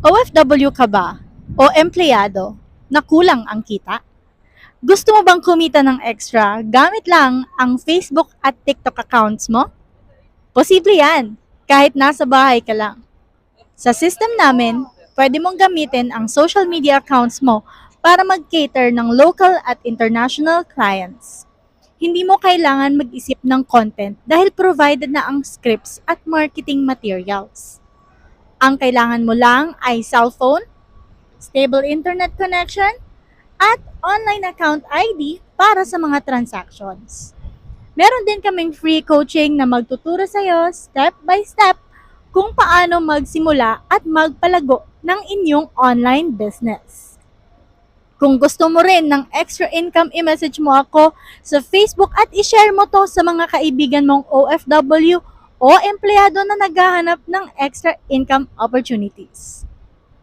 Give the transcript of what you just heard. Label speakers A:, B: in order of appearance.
A: OFW ka ba o empleyado na kulang ang kita? Gusto mo bang kumita ng extra gamit lang ang Facebook at TikTok accounts mo? Posible yan, kahit nasa bahay ka lang. Sa system namin, pwede mong gamitin ang social media accounts mo para mag-cater ng local at international clients. Hindi mo kailangan mag-isip ng content dahil provided na ang scripts at marketing materials. Ang kailangan mo lang ay cellphone, stable internet connection, at online account ID para sa mga transactions. Meron din kaming free coaching na magtuturo sa iyo step by step kung paano magsimula at magpalago ng inyong online business. Kung gusto mo rin ng extra income, i-message mo ako sa Facebook at i-share mo to sa mga kaibigan mong OFW o empleyado na naghahanap ng extra income opportunities.